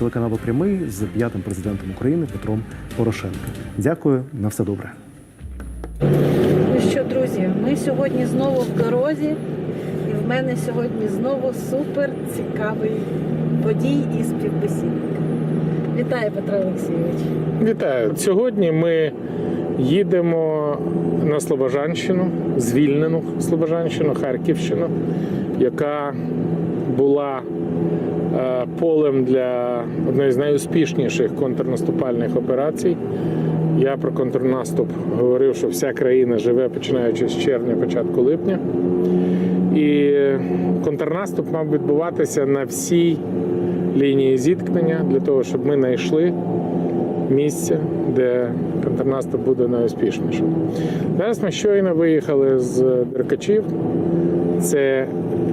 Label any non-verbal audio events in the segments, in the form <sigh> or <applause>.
телеканалу Прямий з п'ятим президентом України Петром Порошенком. Дякую, на все добре. Ну що, друзі, ми сьогодні знову в дорозі, і в мене сьогодні знову супер цікавий водій і співбесідник. Вітаю, Петро Олексійович. Вітаю. Сьогодні ми їдемо на Слобожанщину, звільнену Слобожанщину, Харківщину, яка була полем для одної з найуспішніших контрнаступальних операцій. Я про контрнаступ говорив, що вся країна живе починаючи з червня, початку липня. І контрнаступ мав відбуватися на всій лінії зіткнення для того, щоб ми знайшли місце, де контрнаступ буде найуспішнішим. Зараз ми щойно виїхали з Деркачів. Це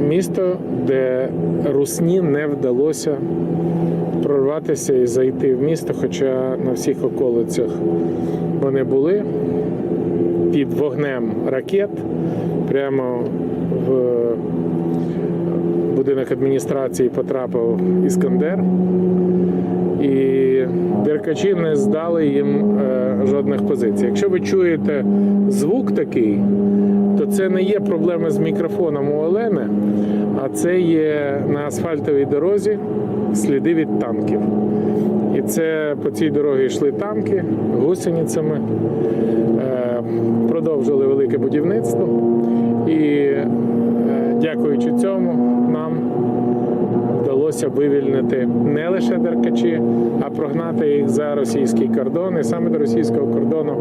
місто, де Русні не вдалося прорватися і зайти в місто, хоча на всіх околицях вони були під вогнем ракет прямо в будинок адміністрації потрапив Іскандер. І деркачі не здали їм е, жодних позицій. Якщо ви чуєте звук такий, то це не є проблема з мікрофоном у Олени, а це є на асфальтовій дорозі сліди від танків. І це по цій дорозі йшли танки гусеницями, е, продовжили велике будівництво. І е, дякуючи цьому, нам вдалося вивільнити не лише деркачі, а прогнати їх за російський кордон. І саме до російського кордону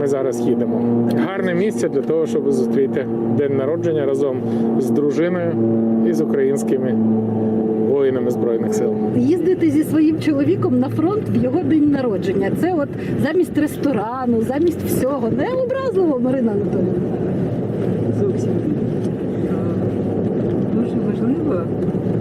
ми зараз їдемо. Гарне місце для того, щоб зустріти день народження разом з дружиною і з українськими воїнами збройних сил. Їздити зі своїм чоловіком на фронт в його день народження. Це от замість ресторану, замість всього. Не образливо, Марина Анатолійовна. зовсім Е, дуже важливо.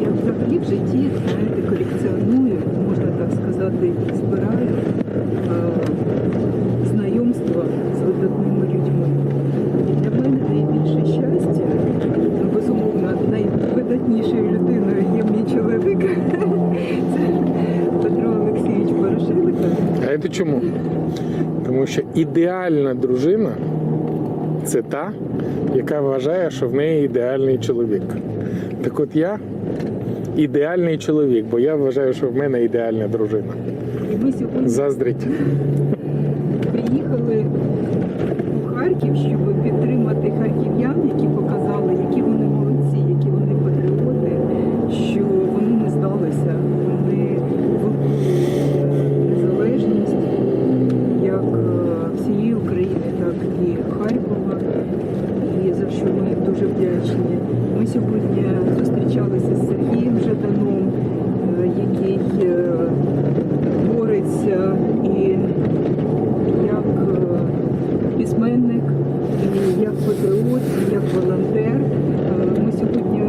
Я взагалі в житті знаєте, колекціоную, можна так сказати, збираю е, знайомства з видатними людьми. І для мене найбільше щастя, безумовно, найвидатнішою людиною є мій чоловік. <laughs> Це Петро Олексійович Порошенко. А це чому? Тому що ідеальна дружина це та, яка вважає, що в неї ідеальний чоловік. Так от я ідеальний чоловік, бо я вважаю, що в мене ідеальна дружина. Заздріть. приїхали у Харків, щоб підтримати харків'ян, які показали, які вони молодці, які вони патріоти, що вони не здалися, вони вибороли незалежність як е, всієї України, так і Харкова. І за що ми їм дуже вдячні. Ми сьогодні зустрічалися з Сергієм Жаданом, е, який е, бореться і як е, письменник, і як патріот, і як волонтер. Е, Ми сьогодні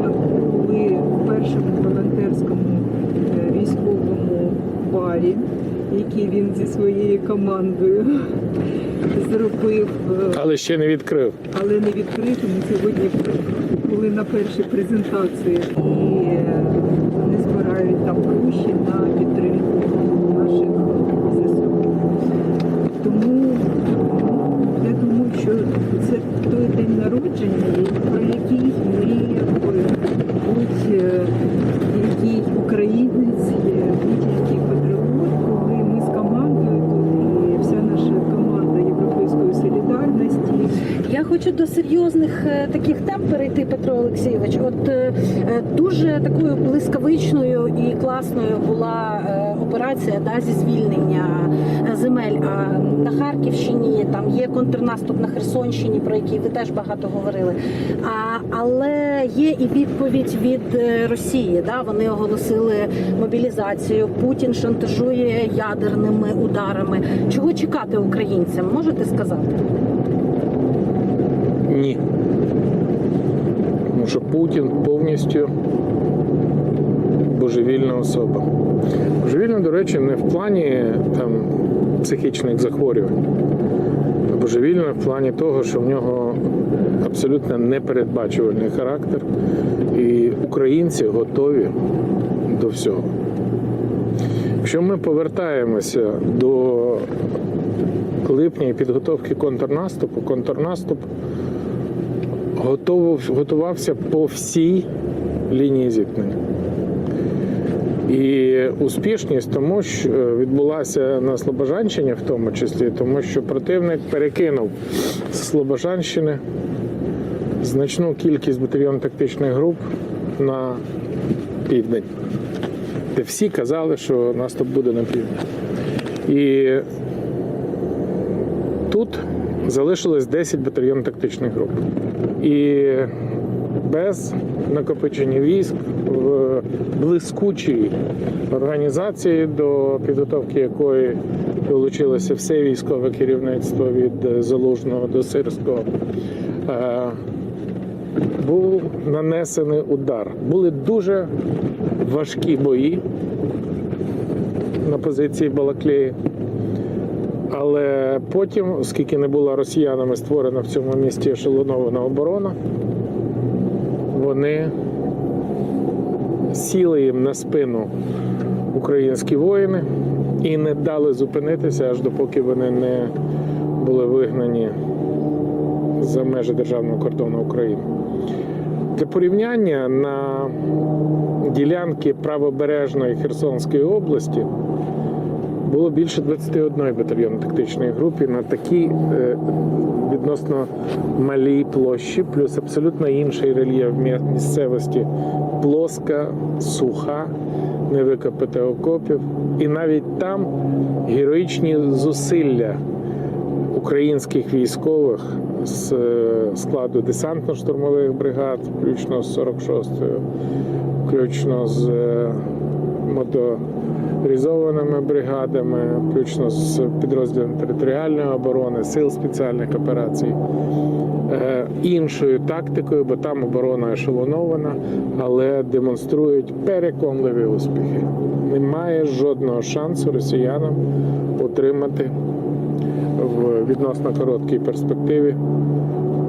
були в першому волонтерському е, військовому барі, який він зі своєю командою зробив. е, Але ще не відкрив. але не відкрив. Ми сьогодні були на першій презентації і е, вони збирають там гроші на підтримку наших ЗСУ. Тому я думаю, що це той день народження, про який мріяв би будь-який українець, е, будь-який патріот, коли ми з командою тут і вся наша команда Європейської солідарності. Хочу до серйозних е, таких тем перейти, Петро Олексійович. От е, е, дуже такою блискавичною і класною була операція да, зі звільнення земель. А на Харківщині там є контрнаступ на Херсонщині, про який ви теж багато говорили. А, але є і відповідь від Росії. Да, вони оголосили мобілізацію. Путін шантажує ядерними ударами. Чого чекати українцям? Можете сказати? Ні. Тому що Путін повністю божевільна особа. Божевільна, до речі, не в плані там, психічних захворювань, а божевільна в плані того, що в нього абсолютно непередбачувальний характер, і українці готові до всього. Якщо ми повертаємося до липня і підготовки контрнаступу, контрнаступ готувався по всій лінії зіткнення. І успішність тому, що відбулася на Слобожанщині, в тому числі, тому що противник перекинув з Слобожанщини значну кількість батальйон-тактичних груп на південь, де всі казали, що наступ буде на південь. І тут залишилось 10 батальйон тактичних груп. І без накопичення військ в блискучій організації, до підготовки якої долучилося все військове керівництво від Залужного до Сирського, е, був нанесений удар. Були дуже важкі бої на позиції Балаклеї. Але потім, оскільки не була росіянами створена в цьому місті ешелонована оборона, вони сіли їм на спину українські воїни і не дали зупинитися, аж допоки вони не були вигнані за межі державного кордону України. Для порівняння на ділянки правобережної Херсонської області було більше 21 батальйон тактичної групи на такій е, відносно малій площі, плюс абсолютно інший рельєф місцевості. Плоска, суха, не викопати окопів. І навіть там героїчні зусилля українських військових з е, складу десантно-штурмових бригад, включно з 46-ю, включно з е, моторизованими бригадами, включно з підрозділом територіальної оборони, сил спеціальних операцій, е, іншою тактикою, бо там оборона ешелонована, але демонструють переконливі успіхи. Немає жодного шансу росіянам отримати в відносно короткій перспективі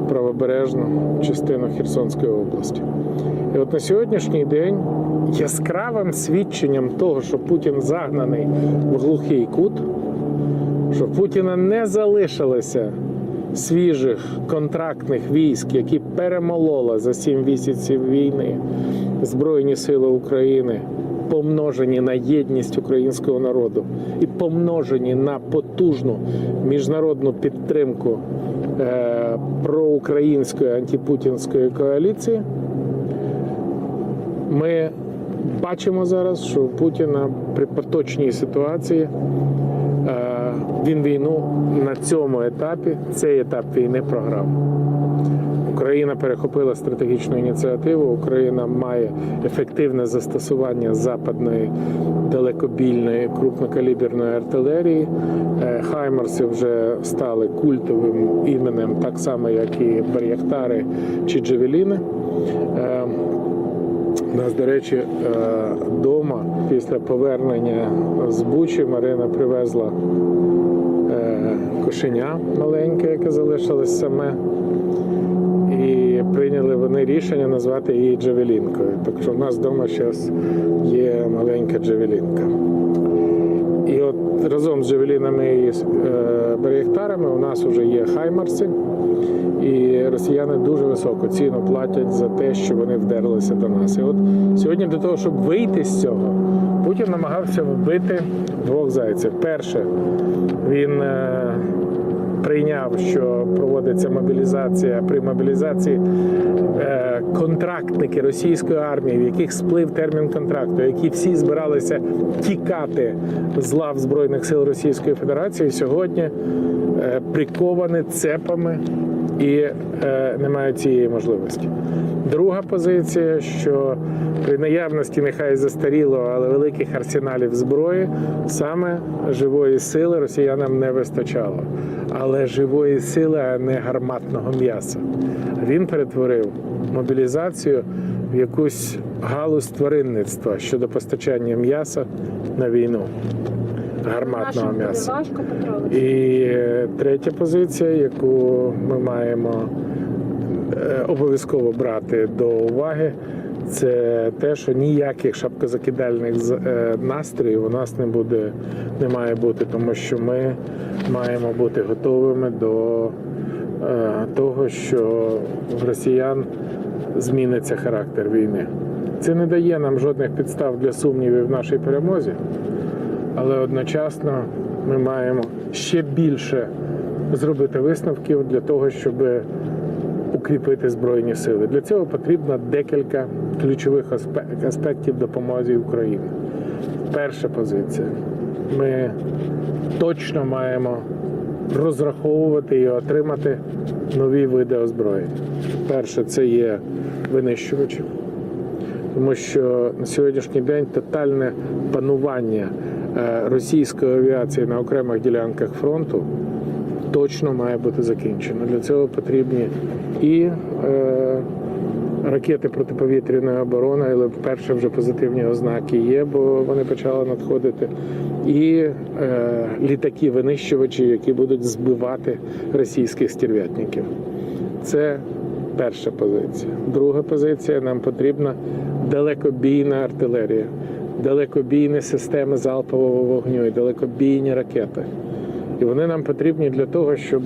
правобережну частину Херсонської області. І от на сьогоднішній день яскравим свідченням того, що Путін загнаний в глухий кут, що Путіна не залишилося свіжих контрактних військ, які перемолола за сім місяців війни Збройні Сили України, помножені на єдність українського народу і помножені на потужну міжнародну підтримку е, проукраїнської антипутінської коаліції. Ми бачимо зараз, що Путіна при поточній ситуації е, він війну на цьому етапі, цей етап війни програв. Україна перехопила стратегічну ініціативу. Україна має ефективне застосування западної далекобільної крупнокаліберної артилерії. Е, Хаймерси вже стали культовим іменем, так само як і Бар'яхтари чи Джевеліни. Е, нас, до речі, вдома після повернення з Бучі Марина привезла е, кошеня маленьке, яке залишилось саме. Прийняли вони рішення назвати її Джавелінкою. Так що в нас вдома зараз є маленька Джавелінка. І от разом з Джавелінами і е, Берегтарами у нас вже є Хаймарси. І росіяни дуже високу ціну платять за те, що вони вдерлися до нас. І от сьогодні для того, щоб вийти з цього, Путін намагався вбити двох зайців. Перше, він е, прийняв, що проводиться мобілізація. При мобілізації е, контрактники російської армії, в яких сплив термін контракту, які всі збиралися тікати з лав Збройних сил Російської Федерації, сьогодні е, приковані цепами і е, не мають цієї можливості. Друга позиція, що при наявності нехай застаріло, але великих арсеналів зброї саме живої сили росіянам не вистачало. Але живої сили, а не гарматного м'яса. Він перетворив мобілізацію в якусь галузь тваринництва щодо постачання м'яса на війну. Гарматного м'яса. І е, третя позиція, яку ми маємо е, обов'язково брати до уваги, це те, що ніяких шапкозакидальних е, настроїв у нас не буде, не має бути, тому що ми маємо бути готовими до того, що в росіян зміниться характер війни. Це не дає нам жодних підстав для сумнівів в нашій перемозі, але одночасно ми маємо ще більше зробити висновків для того, щоб укріпити збройні сили. Для цього потрібно декілька ключових аспектів допомоги Україні. Перша позиція. Ми точно маємо розраховувати і отримати нові види озброєння. Перше, це є винищувачі, тому що на сьогоднішній день тотальне панування російської авіації на окремих ділянках фронту точно має бути закінчено. Для цього потрібні і е, ракети протиповітряної оборони, але перше вже позитивні ознаки є, бо вони почали надходити. І е, літаки-винищувачі, які будуть збивати російських стерв'ятників. Це перша позиція. Друга позиція нам потрібна далекобійна артилерія, далекобійні системи залпового вогню і далекобійні ракети. І вони нам потрібні для того, щоб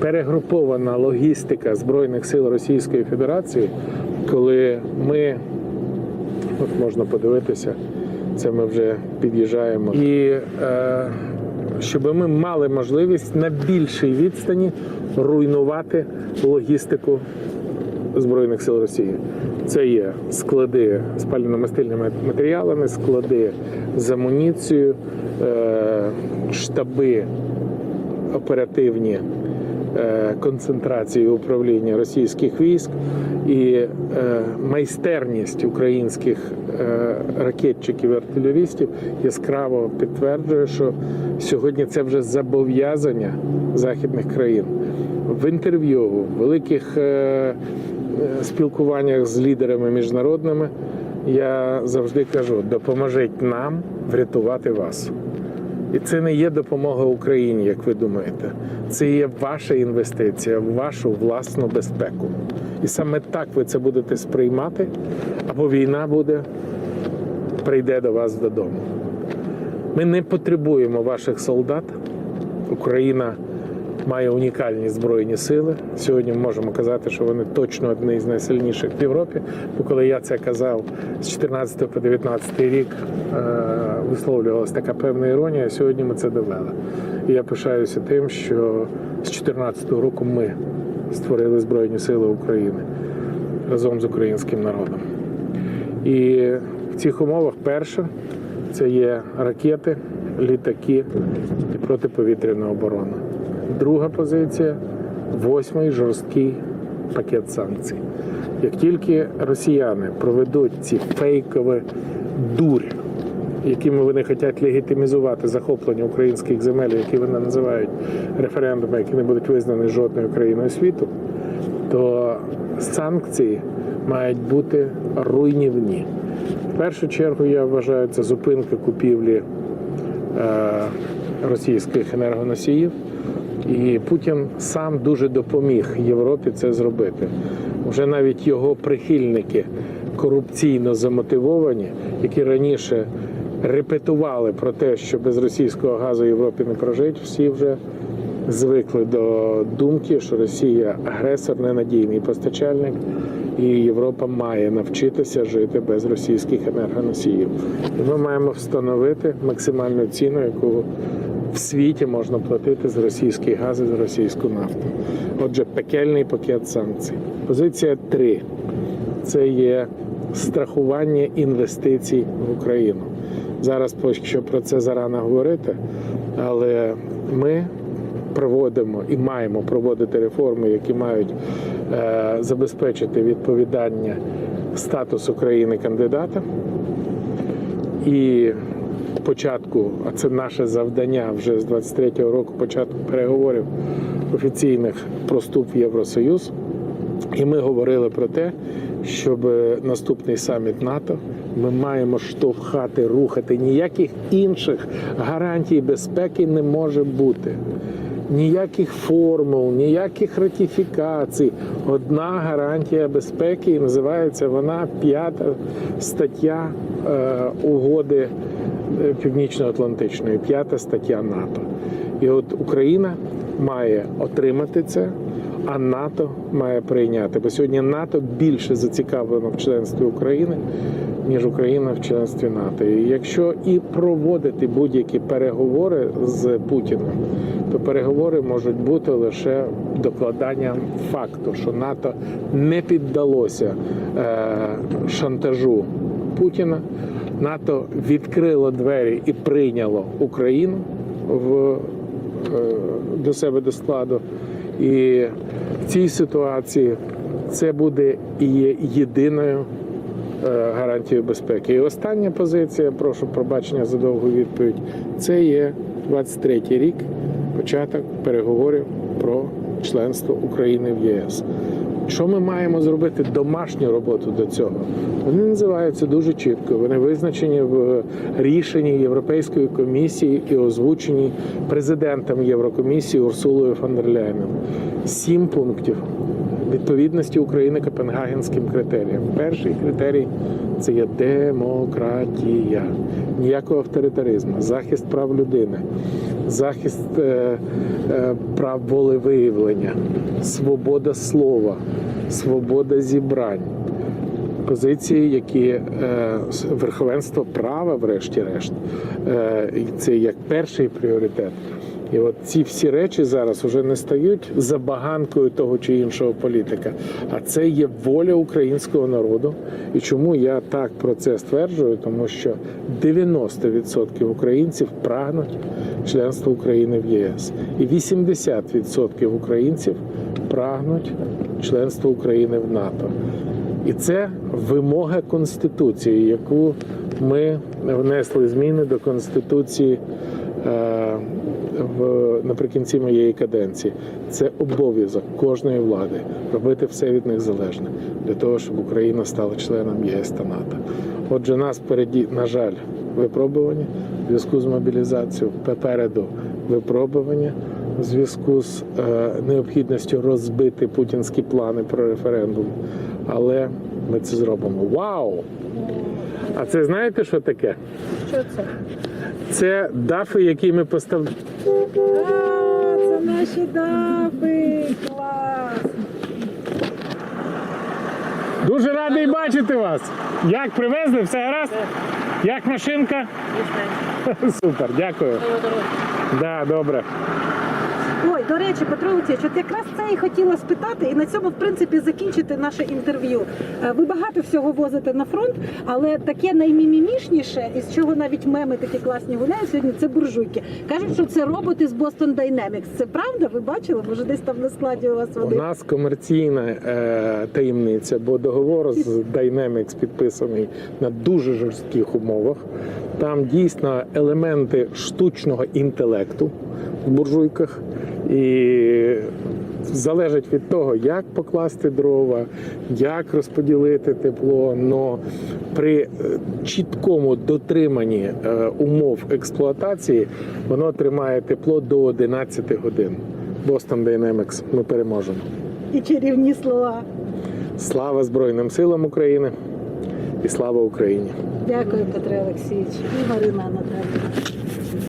перегрупована логістика Збройних сил Російської Федерації, коли ми, от можна подивитися, це ми вже під'їжджаємо, і е, щоб ми мали можливість на більшій відстані руйнувати логістику Збройних сил Росії. Це є склади з пально-мастильними матеріалами, склади з амуніцією, е, штаби оперативні е, концентрації управління російських військ і е, майстерність українських ракетчиків і артилерістів яскраво підтверджує, що сьогодні це вже зобов'язання західних країн в інтерв'ю, великих спілкуваннях з лідерами міжнародними. Я завжди кажу: допоможіть нам врятувати вас. І це не є допомога Україні, як ви думаєте. Це є ваша інвестиція в вашу власну безпеку. І саме так ви це будете сприймати, або війна буде, прийде до вас додому. Ми не потребуємо ваших солдат. Україна має унікальні збройні сили. Сьогодні ми можемо казати, що вони точно одні з найсильніших в Європі. Бо коли я це казав з 14 по 19 рік, е, висловлювалася така певна іронія. Сьогодні ми це довели. І я пишаюся тим, що з 14 року ми створили Збройні Сили України разом з українським народом. І в цих умовах перше це є ракети, літаки і протиповітряна оборона. Друга позиція восьмий жорсткий пакет санкцій. Як тільки росіяни проведуть ці фейкові дурь, якими вони хочуть легітимізувати захоплення українських земель, які вони називають референдуми, які не будуть визнані жодною країною світу, то санкції мають бути руйнівні. В першу чергу я вважаю, це зупинка купівлі е, російських енергоносіїв. І Путін сам дуже допоміг Європі це зробити. Вже навіть його прихильники корупційно замотивовані, які раніше репетували про те, що без російського газу Європі не прожить, всі вже звикли до думки, що Росія агресор, ненадійний постачальник, і Європа має навчитися жити без російських енергоносіїв. Ми маємо встановити максимальну ціну, яку в світі можна платити за російський газ і за російську нафту. Отже, пекельний пакет санкцій. Позиція 3 це є страхування інвестицій в Україну. Зараз що про це зарано говорити, але ми проводимо і маємо проводити реформи, які мають е, забезпечити відповідання статусу країни кандидата. І початку, а це наше завдання вже з 23-го року, початку переговорів офіційних про вступ в Євросоюз. І ми говорили про те, щоб наступний саміт НАТО ми маємо штовхати, рухати. Ніяких інших гарантій безпеки не може бути. ніяких формул, ніяких ратифікацій. Одна гарантія безпеки і називається вона п'ята стаття е, угоди е, Північно-Атлантичної, п'ята стаття НАТО. І от Україна має отримати це, а НАТО має прийняти. Бо сьогодні НАТО більше зацікавлено в членстві України, ніж Україна в членстві НАТО. І якщо і проводити будь-які переговори з Путіним, то переговори можуть бути лише докладанням факту, що НАТО не піддалося е, шантажу Путіна. НАТО відкрило двері і прийняло Україну в, е, до себе до складу. І в цій ситуації це буде і єдиною е, гарантією безпеки. І остання позиція, прошу пробачення за довгу відповідь, це є 23-й рік, початок переговорів про членство України в ЄС. Що ми маємо зробити домашню роботу до цього? Вони називаються дуже чітко. Вони визначені в рішенні Європейської комісії і озвучені президентом Єврокомісії Урсулою фон дер Ляйном. Сім пунктів відповідності України Копенгагенським критеріям. Перший критерій це є демократія, ніякого авторитаризму, захист прав людини, захист е, е, прав волевиявлення, свобода слова, свобода зібрань. Позиції, які е, верховенство права, врешті-решт, це як перший пріоритет. І от ці всі речі зараз вже не стають забаганкою того чи іншого політика, а це є воля українського народу. І чому я так про це стверджую? Тому що 90% українців прагнуть членства України в ЄС, і 80% українців прагнуть членства України в НАТО. І це вимога Конституції, яку ми внесли зміни до Конституції в, наприкінці моєї каденції. Це обов'язок кожної влади робити все від них залежне для того, щоб Україна стала членом ЄС та НАТО. Отже, нас впереді, на жаль, випробування в зв'язку з мобілізацією, попереду випробування в зв'язку з е, необхідністю розбити путінські плани про референдум. Але ми це зробимо. Вау! А це знаєте, що таке? Що це? Це дафи, які ми поставили. Це наші дафи! Клас. Дуже радий бачити вас. Як привезли? Все гаразд? Як машинка? <laughs> Супер, дякую. Да, добре. Ой, до речі, Петро Олексійович, от якраз це і хотіла спитати, і на цьому, в принципі, закінчити наше інтерв'ю. Е, Ви багато всього возите на фронт, але таке наймімімішніше, із чого навіть меми такі класні гуляють сьогодні, це буржуйки. Кажуть, що це роботи з Boston Dynamics. Це правда? Ви бачили? Може, десь там на складі у вас У вони? нас комерційна е, таємниця, бо договор з Dynamics підписаний на дуже жорстких умовах. Там дійсно елементи штучного інтелекту в буржуйках. І залежить від того, як покласти дрова, як розподілити тепло. Но при е, чіткому дотриманні е, умов експлуатації воно тримає тепло до 11 годин. Boston Dynamics, ми переможемо. І чарівні слова. Слава Збройним силам України і слава Україні! Дякую, Петро Олексійович. І Марина Анатолійовна.